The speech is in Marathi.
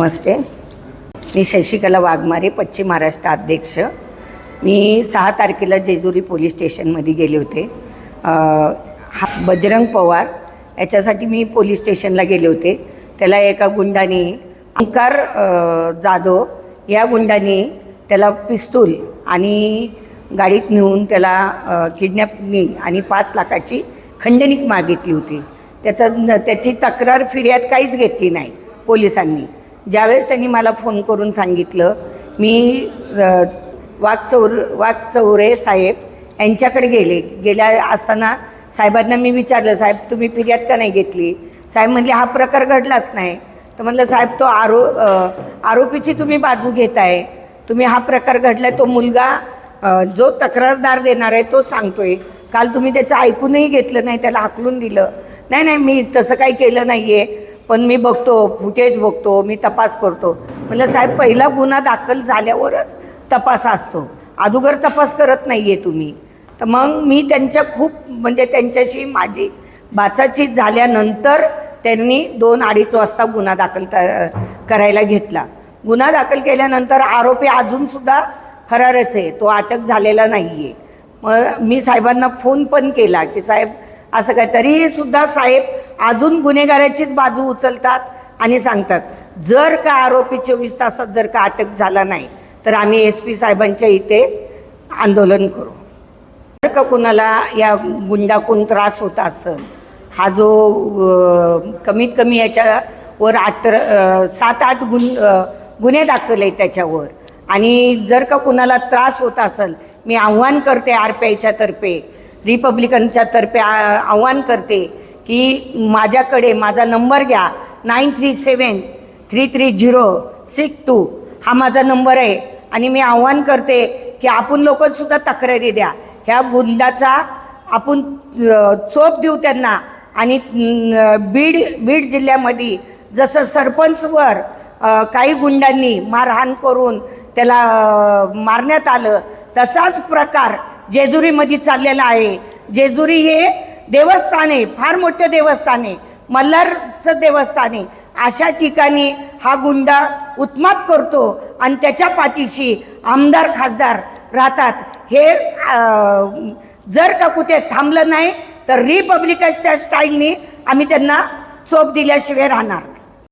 नमस्ते. मी शशिकला वाघमारे पश्चिम महाराष्ट्र अध्यक्ष. मी सहा तारखेला जेजुरी पोलीस स्टेशनमध्ये गेले होते. हा बजरंग पवार याच्यासाठी मी पोलीस स्टेशनला गेले होते. त्याला एका गुंडाने अंकार जाधव या गुंडाने त्याला पिस्तूल आणि गाडीत नेऊन त्याला किडनॅपनी आणि पाच लाखाची खंडणीक मागितली होती. त्याचा त्याची तक्रार फिर्याद काहीच घेतली नाही पोलिसांनी. ज्यावेळेस त्यांनी मला फोन करून सांगितलं मी वाघचौर वाघचौरे साहेब यांच्याकडे गेले. गेल्या असताना साहेबांना मी विचारलं साहेब तुम्ही फिर्याद का नाही घेतली? साहेब म्हणले हा प्रकार घडलाच नाही. तर म्हणलं साहेब तो आरो आरोपीची तुम्ही बाजू घेताय. तुम्ही हा प्रकार घडलाय तो मुलगा जो तक्रारदार देणार आहे तो सांगतोय. काल तुम्ही त्याचं ऐकूनही घेतलं नाही त्याला हाकलून दिलं. नाही नाही मी तसं काही केलं नाही आहे पण मी बघतो फुटेज बघतो मी तपास करतो. म्हणलं साहेब पहिला गुन्हा दाखल झाल्यावरच तपास असतो. अगोदर तपास करत नाही आहे तुम्ही. तर मग मी त्यांच्या खूप म्हणजे त्यांच्याशी माझी बाचाची झाल्यानंतर त्यांनी दोन अडीच वाजता गुन्हा दाखल करायला घेतला. गुन्हा दाखल केल्यानंतर आरोपी अजूनसुद्धा फरारच आहे. तो अटक झालेला नाही आहे मग मी साहेबांना फोन पण केला की साहेब असं काय तरीही सुद्धा साहेब अजून गुन्हेगाराचीच बाजू उचलतात आणि सांगतात जर का आरोपी चोवीस तासात जर का अटक झाला नाही तर आम्ही एस पी साहेबांच्या इथे आंदोलन करू. जर का कुणाला या गुंडाकून त्रास होत असेल हा जो कमीत कमी याच्यावर आत्र सात आठ गुन गुन्हे दाखल आहे त्याच्यावर. आणि जर का कुणाला त्रास होत असेल मी आव्हान करते आर पी आयच्या तर्फे रिपब्लिकनच्या तर्फे आव्हान करते की माझ्याकडे माझा नंबर घ्या. Nine three seven three three zero six two. हा माझा नंबर आहे. आणि मी आव्हान करते की आपण लोकसुद्धा तक्रारी द्या. ह्या गुंडाचा आपण चोप देऊ त्यांना. आणि बीड बीड जिल्ह्यामध्ये जसं सरपंचवर काही गुंडांनी मारहाण करून त्याला मारण्यात आलं तसाच प्रकार जेजुरीमध्ये चाललेला आहे. जेजुरी हे देवस्थाने फार मोठं देवस्थाने मल्हारचं देवस्थाने अशा ठिकाणी हा गुंडा उत्मात करतो आणि त्याच्या पाठीशी आमदार खासदार राहतात. हे जर का कुठे थांबलं नाही तर रिपब्लिकनच्या स्टाईलनी आम्ही त्यांना चोप दिल्याशिवाय राहणार नाही.